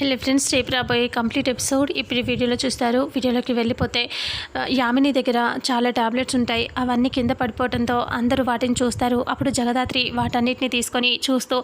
Hello friends రేపు రాబోయే complete episode ఇప్పుడు వీడియోలో చూస్తారు. వీడియోలోకి వెళ్ళిపోతే యామిని దగ్గర చాలా టాబ్లెట్స్ ఉంటాయి. అవన్నీ కింద పడిపోవడంతో అందరూ వాటిని చూస్తారు. అప్పుడు జగదాత్రి వాటన్నిటిని తీసుకొని చూస్తూ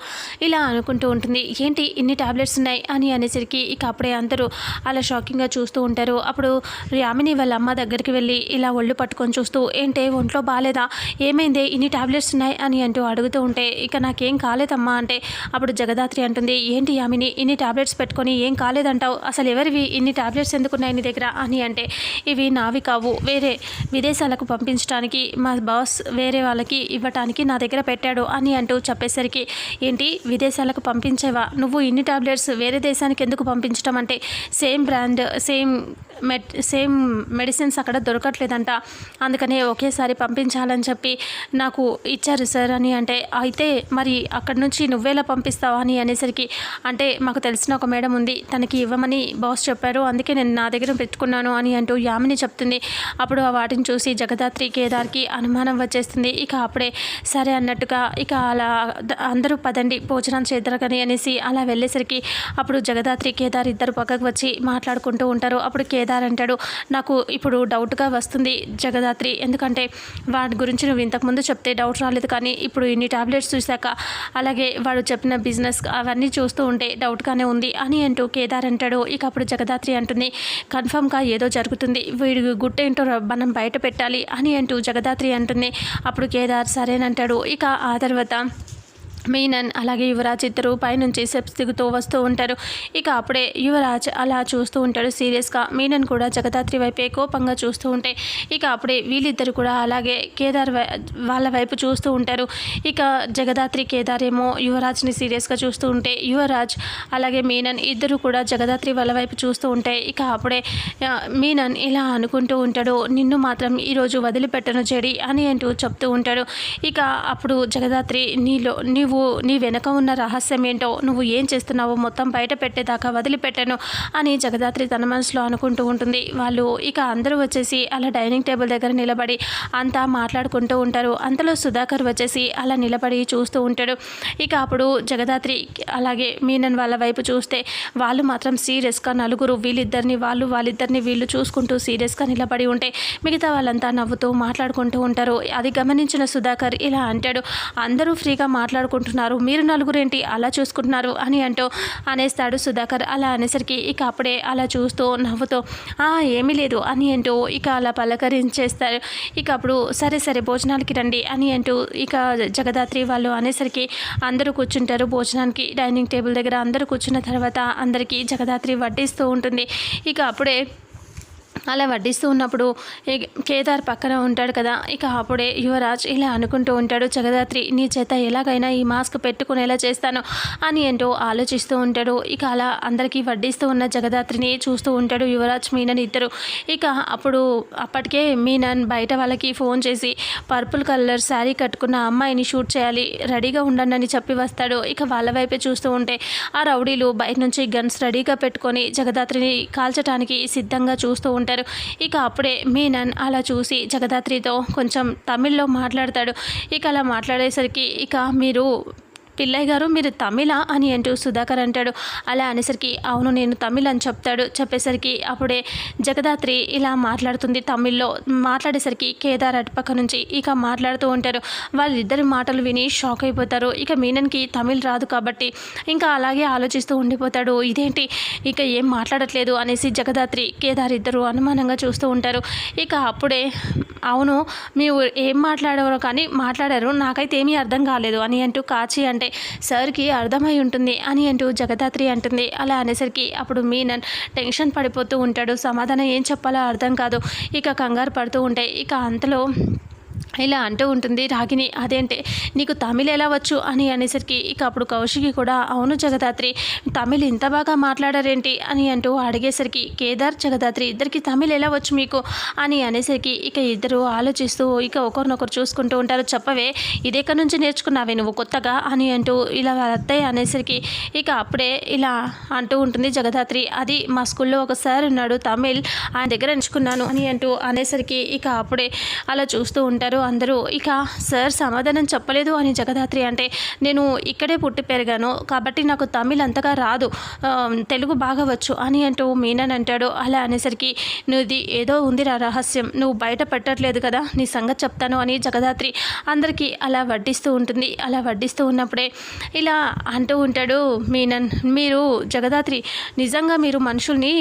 ఇలా అనుకుంటూ ఉంటుంది ఏంటి ఇన్ని టాబ్లెట్స్ ఉన్నాయి? అని అనేసరికి ఇక అప్పుడే అందరూ అలా షాకింగ్గా చూస్తూ ఉంటారు. అప్పుడు యామిని వాళ్ళ అమ్మ దగ్గరికి వెళ్ళి ఇలా ఒళ్ళు పట్టుకొని చూస్తూ ఏంటే ఒంట్లో బాగాలేదా? ఏమైంది? ఇన్ని టాబ్లెట్స్ ఉన్నాయి? అని అంటూ అడుగుతూ ఉంటే ఇక నాకేం కాలేదమ్మా అంటే అప్పుడు జగదాత్రి అంటుంది ఏంటి యామిని? ఇన్ని టాబ్లెట్స్ పెట్టుకొని ఏం కాలేదంటావు? అసలు ఎవరివి? ఇన్ని టాబ్లెట్స్ ఎందుకున్నాయి నీ దగ్గర? అని అంటే ఇవి నావి కావు. వేరే విదేశాలకు పంపించడానికి మా బాస్ వేరే వాళ్ళకి ఇవ్వటానికి నా దగ్గర పెట్టాడు అని అంటూ చెప్పేసరికి ఏంటి విదేశాలకు పంపించేవా? నువ్వు ఇన్ని టాబ్లెట్స్ వేరే దేశానికి ఎందుకు పంపించడం అంటే same brand same med same medicines అక్కడ దొరకట్లేదంట. అందుకనే ఒకేసారి పంపించాలని చెప్పి నాకు ఇచ్చారు సార్ అని అంటే అయితే మరి అక్కడ నుంచి నువ్వేలా పంపిస్తావా? అని అనేసరికి అంటే మాకు తెలిసిన ఒక మేడం ఉంది తనకి ఇవ్వమని బాస్ చెప్పారు అందుకే నేను నా దగ్గర పెట్టుకున్నాను అని అంటూ యామిని చెప్తుంది. అప్పుడు ఆ వాటిని చూసి జగదాత్రి కేదార్కి అనుమానం వచ్చేస్తుంది. ఇక అప్పుడే సరే అన్నట్టుగా ఇక అలా అందరూ పదండి భోజనం చేద్దరగని అనేసి అలా వెళ్ళేసరికి అప్పుడు జగదాత్రి కేదార్ ఇద్దరు పక్కకు వచ్చి మాట్లాడుకుంటూ ఉంటారు. అప్పుడు కేదార్ అంటాడు నాకు ఇప్పుడు డౌట్గా వస్తుంది జగదాత్రి. ఎందుకంటే వాటి గురించి నువ్వు ఇంతకుముందు చెప్తే డౌట్ రాలేదు కానీ ఇప్పుడు ఇన్ని టాబ్లెట్స్ చూశాక అలాగే వాడు చెప్పిన బిజినెస్ అవన్నీ చూస్తూ ఉంటే డౌట్గానే ఉంది అని అంటూ కేదార్ అంటాడు. ఇక అప్పుడు జగదాత్రి అంటుంది కన్ఫర్మ్గా ఏదో జరుగుతుంది. వీడి గుట్టేంటో మనం బయట పెట్టాలి అని అంటూ జగదాత్రి అంటుంది. అప్పుడు కేదార్ సరేనంటాడు. ఇక ఆ తర్వాత మీనన్ అలాగే యువరాజ్ ఇద్దరు పైనుంచి స్టెప్స్ దిగుతూ వస్తూ ఉంటారు. ఇక అప్పుడే యువరాజ్ అలా చూస్తూ ఉంటాడు సీరియస్గా. మీనన్ కూడా జగదాత్రి వైపే కోపంగా చూస్తూ ఉంటే ఇక అప్పుడే వీళ్ళిద్దరు కూడా అలాగే కేదార్ వాళ్ళ వైపు చూస్తూ ఉంటారు. ఇక జగదాత్రి కేదార్ ఏమో యువరాజ్ని సీరియస్గా చూస్తూ ఉంటే యువరాజ్ అలాగే మీనన్ ఇద్దరు కూడా జగదాత్రి వాళ్ళ వైపు చూస్తూ ఉంటే ఇక అప్పుడే మీనన్ ఇలా అనుకుంటూ ఉంటాడు నిన్ను మాత్రం ఈరోజు వదిలిపెట్టను చెడి అని అంటూ చెప్తూ ఉంటాడు. ఇక అప్పుడు జగదాత్రి నీలో నీవు నువ్వు నీ వెనక ఉన్న రహస్యం ఏంటో నువ్వు ఏం చేస్తున్నావో మొత్తం బయట పెట్టేదాకా వదిలిపెట్టాను అని జగదాత్రి తన మనసులో అనుకుంటూ ఉంటుంది. వాళ్ళు ఇక అందరూ వచ్చేసి అలా డైనింగ్ టేబుల్ దగ్గర నిలబడి అంతా మాట్లాడుకుంటూ ఉంటారు. అంతలో సుధాకర్ వచ్చేసి అలా నిలబడి చూస్తూ ఉంటాడు. ఇక అప్పుడు జగదాత్రి అలాగే మీనన్ వాళ్ళ వైపు చూస్తే వాళ్ళు మాత్రం సీరియస్గా నలుగురు వీళ్ళిద్దరిని వాళ్ళు వాళ్ళిద్దరిని వీళ్ళు చూసుకుంటూ సీరియస్గా నిలబడి ఉంటే మిగతా వాళ్ళంతా నవ్వుతూ మాట్లాడుకుంటూ ఉంటారు. అది గమనించిన సుధాకర్ ఇలా అంటాడు అందరూ ఫ్రీగా మాట్లాడుకుంటూ చూసుకుంటున్నారు. మీరు నలుగురేంటి అలా చూసుకుంటున్నారు అని అంటూ అనేస్తాడు సుధాకర్. అలా అనేసరికి ఇక అప్పుడే అలా చూస్తూ నవ్వుతూ "ఆ, ఏమీ లేదు అని అంటూ ఇక అలా పలకరించేస్తారు. ఇక అప్పుడు సరే సరే భోజనాలకి రండి అని అంటూ ఇక జగదాత్రి వాళ్ళు అనేసరికి అందరూ కూర్చుంటారు. భోజనానికి డైనింగ్ టేబుల్ దగ్గర అందరూ కూర్చున్న తర్వాత అందరికీ జగదాత్రి వడ్డిస్తూ ఉంటుంది. ఇక అప్పుడే అలా వడ్డిస్తూ ఉన్నప్పుడు కేదార్ పక్కన ఉంటాడు కదా ఇక అప్పుడే యువరాజ్ ఇలా అనుకుంటూ ఉంటాడు జగదాత్రి నీ చేత ఎలాగైనా ఈ మాస్క్ పెట్టుకునేలా చేస్తాను అని ఏంటో ఆలోచిస్తూ ఉంటాడు. ఇక అలా అందరికీ వడ్డిస్తూ ఉన్న జగదాత్రిని చూస్తూ ఉంటాడు యువరాజ్ మీనన్ ఇద్దరు. ఇక అప్పుడు అప్పటికే మీనన్ బయట వాళ్ళకి ఫోన్ చేసి పర్పుల్ కలర్ శారీ కట్టుకున్న అమ్మాయిని షూట్ చేయాలి రెడీగా ఉండండి అని చెప్పి వస్తాడు. ఇక వాళ్ళ వైపే చూస్తూ ఉంటే ఆ రౌడీలు బయట నుంచి గన్స్ రెడీగా పెట్టుకొని జగదాత్రిని కాల్చడానికి సిద్ధంగా చూస్తూ ఉంటారు. ఇక అప్పుడే మీనన్ అలా చూసి జగదాత్రితో కొంచెం తమిళ్ళో మాట్లాడతాడు. ఇక అలా మాట్లాడేసరికి ఇక మీరు పిల్లయ్య గారు మీరు తమిళ అని అంటూ సుధాకర్ అంటాడు. అలా అనేసరికి అవును నేను తమిళ అని చెప్తాడు. చెప్పేసరికి అప్పుడే జగదాత్రి ఇలా మాట్లాడుతుంది తమిళ్ళో. మాట్లాడేసరికి కేదార్ అటుపక్క నుంచి ఇక మాట్లాడుతూ ఉంటారు. వాళ్ళిద్దరి మాటలు విని షాక్ అయిపోతారు. ఇక మీనన్కి తమిళ్ రాదు కాబట్టి ఇంకా అలాగే ఆలోచిస్తూ ఉండిపోతాడు. ఇదేంటి? ఇక ఏం మాట్లాడట్లేదు అనేసి జగదాత్రి కేదార్ ఇద్దరు అనుమానంగా చూస్తూ ఉంటారు. ఇక అప్పుడే అవును మీరు ఏం మాట్లాడారో కానీ మాట్లాడారు. నాకైతే ఏమీ అర్థం కాలేదు అని అంటూ కాచి అంటే సార్కి అర్థమై ఉంటుంది అని అంటూ జగదాత్రి అంటుంది. అలా అనేసరికి అప్పుడు మీనన్ టెన్షన్ పడిపోతూ ఉంటాడు. సమాధానం ఏం చెప్పాలో అర్థం కాదు. ఇక కంగారు పడుతూ ఉంటాయి ఇక అంతలో ఇలా అంటూ ఉంటుంది. రాగిని అదేంటే నీకు తమిళ్ ఎలా వచ్చు? అని అనేసరికి ఇక అప్పుడు కౌశికి కూడా అవును జగదాత్రి తమిళ్ ఇంత బాగా మాట్లాడారేంటి? అని అంటూ అడిగేసరికి కేదార్ జగదాత్రి ఇద్దరికి తమిళ్ ఎలా వచ్చు మీకు? అని అనేసరికి ఇక ఇద్దరు ఆలోచిస్తూ ఇక ఒకరినొకరు చూసుకుంటూ ఉంటారు చెప్పవే ఇదెక్కడి నుంచి నేర్చుకున్నావే నువ్వు కొత్తగా? అని అంటూ ఇలా అత్తయ్య అనేసరికి ఇక అప్పుడే ఇలా అంటూ ఉంటుంది జగదాత్రి అది మా స్కూల్లో ఒక సార్ ఉన్నాడు తమిళ్ ఆయన దగ్గర ఎంచుకున్నాను అని అంటూ అనేసరికి ఇక అప్పుడే అలా చూస్తూ ఉంటారు అందరూ ఇక సార్ సమాధానం చెప్పలేదు అని జగదాత్రి అంటే నేను ఇక్కడే పుట్టి పెరిగాను కాబట్టి నాకు తమిళ్ అంతగా రాదు తెలుగు బాగా వచ్చు అని అంటూ మీనన్ అంటాడు. అలా అనేసరికి నువ్వుది ఏదో ఉందిరా రహస్యం నువ్వు బయట పెట్టట్లేదు కదా నీ సంగతి చెప్తాను అని జగదాత్రి అందరికీ అలా వడ్డిస్తూ ఉంటుంది. అలా వడ్డిస్తూ ఉన్నప్పుడే ఇలా అంటూ ఉంటాడు మీనన్ మీరు జగదాత్రి నిజంగా మీరు మనుషుల్ని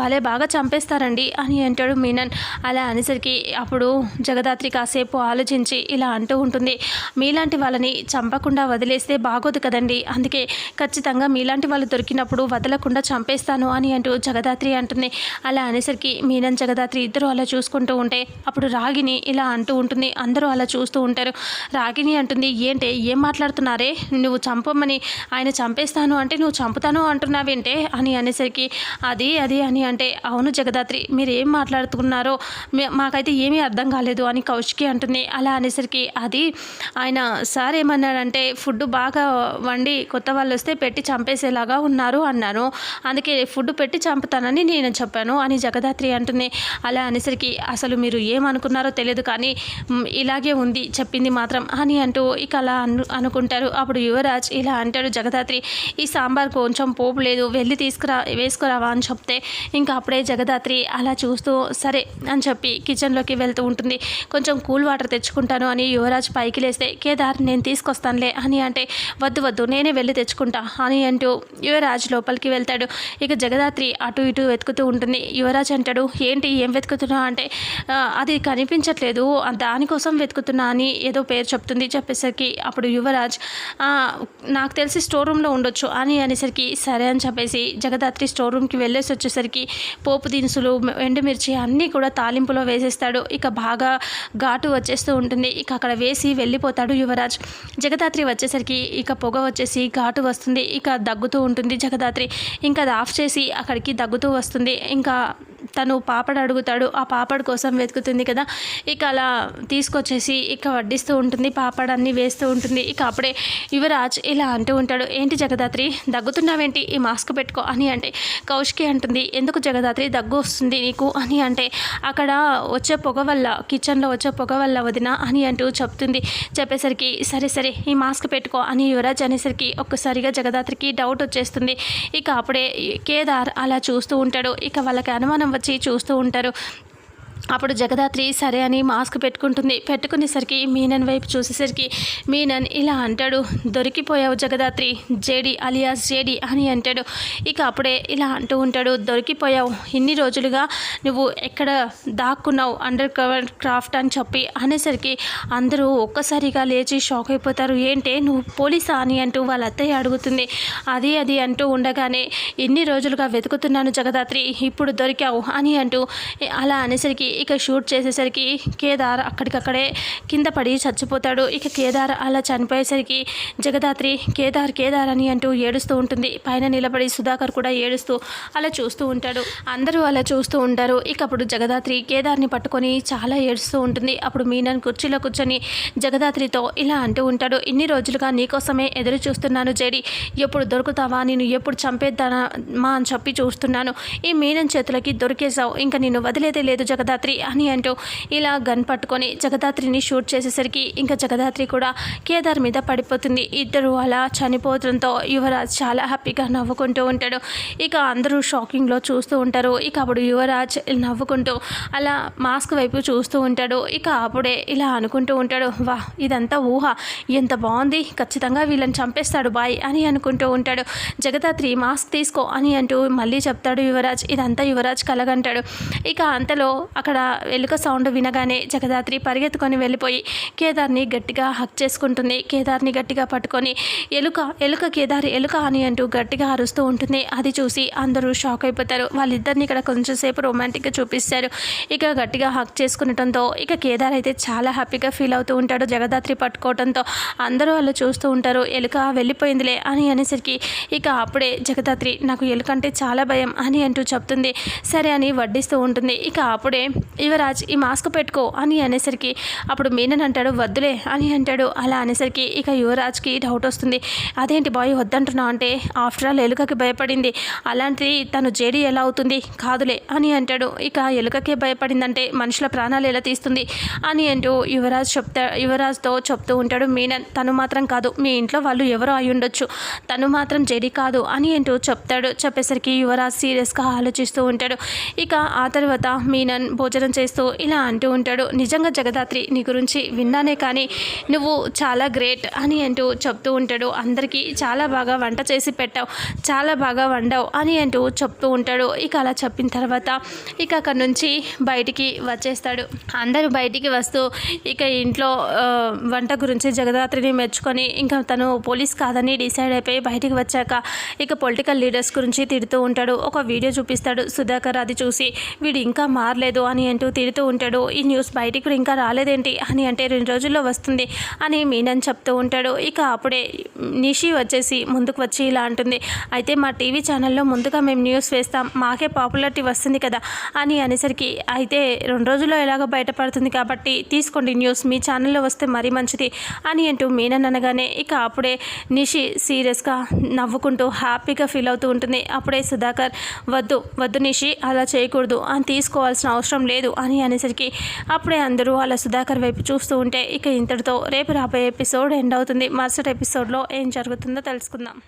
భలే బాగా చంపేస్తారండి అని అంటాడు మీనన్. అలా అనేసరికి అప్పుడు జగదాత్రి కాసేపు ఆలోచించి ఇలా అంటూ ఉంటుంది. మీలాంటి వాళ్ళని చంపకుండా వదిలేస్తే బాగోదు కదండి. అందుకే ఖచ్చితంగా మీలాంటి వాళ్ళు దొరికినప్పుడు వదలకుండా చంపేస్తాను అని అంటూ జగదాత్రి అంటుంది. అలా అనేసరికి మీనన్ జగదాత్రి ఇద్దరు అలా చూసుకుంటూ ఉంటే అప్పుడు రాగిని ఇలా అంటూ ఉంటుంది. అందరూ అలా చూస్తూ ఉంటారు. రాగిని అంటుంది ఏంటే ఏం మాట్లాడుతున్నారే? నువ్వు చంపమని ఆయన చంపేస్తాను అంటే నువ్వు చంపుతాను అంటున్నావేంటే? అని అనేసరికి అది అది అని అంటే అవును జగదాత్రి మీరు ఏం మాట్లాడుతున్నారో మాకైతే ఏమీ అర్థం కాలేదు అని కౌశికి అంటుంది. అలా అనేసరికి అది ఆయన సార్ ఏమన్నాడంటే ఫుడ్ బాగా వండి కొత్త వాళ్ళు వస్తే పెట్టి చంపేసేలాగా ఉన్నారు అన్నాను. అందుకే ఫుడ్ పెట్టి చంపుతానని నేను చెప్పాను అని జగదాత్రి అంటుంది. అలా అనేసరికి అసలు మీరు ఏమనుకున్నారో తెలియదు కానీ ఇలాగే ఉంది చెప్పింది మాత్రం అని అంటూ ఇక అలా అను అనుకుంటారు. అప్పుడు యువరాజ్ ఇలా అంటాడు జగదాత్రి ఈ సాంబార్ కొంచెం పోపు లేదు వెళ్ళి తీసుకురా వేసుకురావా అని చెప్తే ఇంకా అప్పుడే జగదాత్రి అలా చూస్తూ సరే అని చెప్పి కిచెన్లోకి వెళ్తూ ఉంటుంది. కొంచెం కూల్ వాటర్ తెచ్చుకుంటాను అని యువరాజ్ పైకి లేస్తే కేదార్ నేను తీసుకొస్తానులే అని అంటే వద్దు వద్దు నేనే వెళ్ళి తెచ్చుకుంటా అని అంటూ యువరాజ్ లోపలికి వెళ్తాడు. ఇక జగదాత్రి అటు ఇటు వెతుకుతూ ఉంటుంది. యువరాజ్ అంటాడు ఏంటి ఏం వెతుకుతున్నా అంటే అది కనిపించట్లేదు దానికోసం వెతుకుతున్నా అని ఏదో పేరు చెప్తుంది. చెప్పేసరికి అప్పుడు యువరాజ్ నాకు తెలిసి స్టోర్ రూమ్లో ఉండొచ్చు అని అనేసరికి సరే అని చెప్పేసి జగదాత్రి స్టోర్ రూమ్కి వెళ్ళేసి వచ్చేసరికి పోపు దినుసులు ఎండుమిర్చి అన్నీ కూడా తాలింపులో వేసేస్తాడు. ఇక బాగా ఘాటు వచ్చేస్తూ ఉంటుంది. ఇక అక్కడ వేసి వెళ్ళిపోతాడు యువరాజ్. జగదాత్రి వచ్చేసరికి ఇక పొగ వచ్చేసి ఘాటు వస్తుంది. ఇక దగ్గుతూ ఉంటుంది జగదాత్రి. ఇంకా అది ఆఫ్ చేసి అక్కడికి దగ్గుతూ వస్తుంది. ఇంకా తను పాపడు అడుగుతాడు ఆ పాపడు కోసం వెతుకుతుంది కదా. ఇక అలా తీసుకొచ్చేసి ఇక వడ్డిస్తూ ఉంటుంది పాపడ్ అన్నీ వేస్తూ ఉంటుంది. ఇక అప్పుడే యువరాజ్ ఇలా అంటూ ఉంటాడు ఏంటి జగదాత్రి దగ్గుతున్నావేంటి? ఈ మాస్క్ పెట్టుకో అని అంటే కౌష్కి అంటుంది ఎందుకు జగదాత్రి దగ్గు వస్తుంది నీకు అని అంటే అక్కడ వచ్చే పొగ వల్ల కిచెన్లో వచ్చే పొగ వల్ల వదిన అని అంటూ చెప్తుంది. చెప్పేసరికి సరే సరే ఈ మాస్క్ పెట్టుకో అని యువరాజ్ అనేసరికి ఒక్కసారిగా జగదాత్రికి డౌట్ వచ్చేస్తుంది. ఇక అప్పుడే కేదార్ అలా చూస్తూ ఉంటాడు. ఇక వాళ్ళకి అనుమానం వచ్చి చూస్తూ ఉంటారు. అప్పుడు జగదాత్రి సరే అని మాస్క్ పెట్టుకుంటుంది. పెట్టుకునేసరికి మీనన్ వైపు చూసేసరికి మీనన్ ఇలా అంటాడు. దొరికిపోయావు జగదాత్రి. జేడి అలియాస్ జేడి అని అంటాడు. ఇక అప్పుడే ఇలా అంటూ ఉంటాడు. దొరికిపోయావు. ఇన్ని రోజులుగా నువ్వు ఎక్కడ దాక్కున్నావు? అండర్ కవర్ క్రాఫ్ట్ అని చెప్పి అనేసరికి అందరూ ఒక్కసారిగా లేచి షాక్ అయిపోతారు. ఏంటే? నువ్వు పోలీసా? అని అంటూ వాళ్ళ అత్తయ్య అడుగుతుంది. అది అది అంటూ ఉండగానే ఎన్ని రోజులుగా వెతుకుతున్నాను జగదాత్రి. ఇప్పుడు దొరికావు అని అంటూ అలా అనేసరికి ఇక షూట్ చేసేసరికి కేదార్ అక్కడికక్కడే కింద పడి చచ్చిపోతాడు. ఇక కేదార్ అలా చనిపోయేసరికి జగదాత్రి కేదార్ కేదార్ అని అంటూ ఏడుస్తూ ఉంటుంది. పైన నిలబడి సుధాకర్ కూడా ఏడుస్తూ అలా చూస్తూ ఉంటాడు. అందరూ అలా చూస్తూ ఉంటారు. ఇక అప్పుడు జగదాత్రి కేదార్ని పట్టుకొని చాలా ఏడుస్తూ ఉంటుంది. అప్పుడు మీనన్ కుర్చీలో కూర్చొని జగదాత్రితో ఇలా అంటూ ఉంటాడు ఇన్ని రోజులుగా నీకోసమే ఎదురు చూస్తున్నాను జేడి. ఎప్పుడు దొరుకుతావా? నేను ఎప్పుడు చంపేద్దానా మా అని చెప్పి చూస్తున్నాను. ఈ మీనన్ చేతులకి దొరికేశావు. ఇంకా నిన్ను వదిలేదే లేదు జగదాత్రి. అని అంటూ ఇలా గన్ పట్టుకొని జగదాత్రిని షూట్ చేసేసరికి ఇంకా జగదాత్రి కూడా కేదార్ మీద పడిపోతుంది. ఇద్దరు అలా చనిపోవడంతో యువరాజ్ చాలా హ్యాపీగా నవ్వుకుంటూ ఉంటాడు. ఇక అందరూ షాకింగ్లో చూస్తూ ఉంటారు. ఇక అప్పుడు యువరాజ్ నవ్వుకుంటూ అలా మాస్క్ వైపు చూస్తూ ఉంటాడు. ఇక అప్పుడే ఇలా అనుకుంటూ ఉంటాడు వా ఇదంతా ఊహ. ఎంత బాగుంది. ఖచ్చితంగా వీళ్ళని చంపేస్తాడు. బాయ్ అని అనుకుంటూ ఉంటాడు. జగదాత్రి మాస్క్ తీసుకో అని అంటూ మళ్ళీ చెప్తాడు యువరాజ్. ఇదంతా యువరాజ్ కలగంటాడు. ఇక అంతలో అక్కడ అక్కడ ఎలుక సౌండ్ వినగానే జగదాత్రి పరిగెత్తుకొని వెళ్ళిపోయి కేదార్ని గట్టిగా హక్ చేసుకుంటుంది. కేదార్ని గట్టిగా పట్టుకొని ఎలుక ఎలుక కేదార్ ఎలుక అని అంటూ గట్టిగా అరుస్తూ ఉంటుంది. అది చూసి అందరూ షాక్ అయిపోతారు. వాళ్ళిద్దరిని ఇక్కడ కొంచెంసేపు రొమాంటిక్గా చూపిస్తారు. ఇక గట్టిగా హక్ చేసుకునటంతో ఇక కేదార్ అయితే చాలా హ్యాపీగా ఫీల్ అవుతూ ఉంటాడు. జగదాత్రి పట్టుకోవడంతో అందరూ వాళ్ళు చూస్తూ ఉంటారు. ఎలుక వెళ్ళిపోయిందిలే అని అనేసరికి ఇక అప్పుడే జగదాత్రి నాకు ఎలుక అంటే చాలా భయం అని అంటూ చెప్తుంది. సరే అని వడ్డిస్తూ ఉంటుంది. ఇక అప్పుడే యువరాజ్ ఈ మాస్క్ పెట్టుకో అని అనేసరికి అప్పుడు మీనన్ అంటాడు వద్దులే అని అంటాడు. అలా అనేసరికి ఇక యువరాజ్కి డౌట్ వస్తుంది. అదేంటి బాయ్ వద్దంటున్నావు అంటే ఆఫ్టర్ ఆల్ ఎలుకకి భయపడింది. అలాంటిది తను జేడీ ఎలా అవుతుంది? కాదులే అని అంటాడు. ఇక ఎలుకకే భయపడిందంటే మనుషుల ప్రాణాలు ఎలా తీస్తుంది? అని అంటూ యువరాజ్ చెప్తా యువరాజ్తో చెప్తూ ఉంటాడు మీనన్. తను మాత్రం కాదు మీ ఇంట్లో వాళ్ళు ఎవరో అయి ఉండొచ్చు. తను మాత్రం జడి కాదు అని అంటూ చెప్తాడు. చెప్పేసరికి యువరాజ్ సీరియస్గా ఆలోచిస్తూ ఉంటాడు. ఇక ఆ తర్వాత మీనన్ భోజనం భోజనం చేస్తూ ఇలా అంటూ ఉంటాడు. నిజంగా జగదాత్రి నీ గురించి విన్నానే కానీ నువ్వు చాలా గ్రేట్ అని అంటూ చెప్తూ ఉంటాడు. అందరికీ చాలా బాగా వంట చేసి పెట్టావు చాలా బాగా వండావు అని అంటూ చెప్తూ ఉంటాడు. ఇక అలా చెప్పిన తర్వాత ఇక అక్కడ నుంచి బయటికి వచ్చేస్తాడు. అందరూ బయటికి వస్తూ ఇక ఇంట్లో వంట గురించి జగదాత్రిని మెచ్చుకొని ఇంకా తను పోలీస్ కాదని డిసైడ్ అయిపోయి బయటికి వచ్చాక ఇక పొలిటికల్ లీడర్స్ గురించి తిడుతూ ఉంటాడు. ఒక వీడియో చూపిస్తాడు సుధాకర్ అది చూసి వీడు ఇంకా మారలేదు అని అని అంటూ తిడుతూ ఉంటాడు. ఈ న్యూస్ బయటికి కూడా ఇంకా రాలేదేంటి? అని అంటే రెండు రోజుల్లో వస్తుంది అని మీనన్ చెప్తూ ఉంటాడు. ఇక అప్పుడే నిషి వచ్చేసి ముందుకు వచ్చి ఇలా అంటుంది. అయితే మా టీవీ ఛానల్లో ముందుగా మేము న్యూస్ వేస్తాం. మాకే పాపులారిటీ వస్తుంది కదా అని అనేసరికి అయితే రెండు రోజుల్లో ఎలాగో బయటపడుతుంది కాబట్టి తీసుకోండి న్యూస్. మీ ఛానల్లో వస్తే మరీ మంచిది అని అంటూ మీనన్ అనగానే ఇక అప్పుడే నిషి సీరియస్గా నవ్వుకుంటూ హ్యాపీగా ఫీల్ అవుతూ ఉంటుంది. అప్పుడే సుధాకర్ వద్దు వద్దు నిషి అలా చేయకూడదు. అని తీసుకోవాల్సిన అవసరం లేదు అని అనేసరికి అప్పుడే అందరూ వాళ్ళ సుధాకర్ వైపు చూస్తూ ఉంటే ఇక ఇంతటితో రేపు రాబోయే ఎపిసోడ్ ఎండ్ అవుతుంది. మరుసటి ఎపిసోడ్లో ఏం జరుగుతుందో తెలుసుకుందాం.